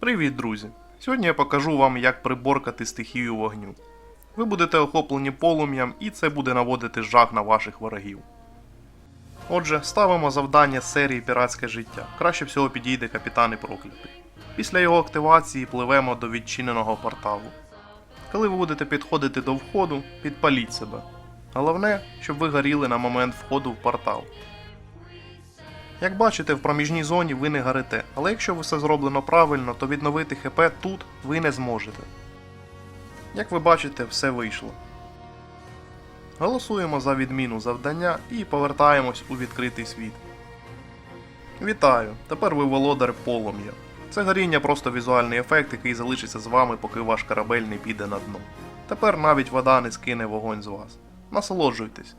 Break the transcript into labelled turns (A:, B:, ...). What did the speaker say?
A: Привіт, друзі! Сьогодні я покажу вам, як приборкати стихію вогню. Ви будете охоплені полум'ям і це буде наводити жах на ваших ворогів. Отже, ставимо завдання серії Піратське життя. Краще всього підійде капітан і проклятий. Після його активації пливемо до відчиненого порталу. Коли ви будете підходити до входу, підпаліть себе. Головне, щоб ви горіли на момент входу в портал. Як бачите, в проміжній зоні ви не горите, але якщо все зроблено правильно, то відновити ХП тут ви не зможете. Як ви бачите, все вийшло. Голосуємо за відміну завдання і повертаємось у відкритий світ. Вітаю! Тепер ви володар полум'я. Це горіння просто візуальний ефект, який залишиться з вами, поки ваш корабель не піде на дно. Тепер навіть вода не скине вогонь з вас. Насолоджуйтесь.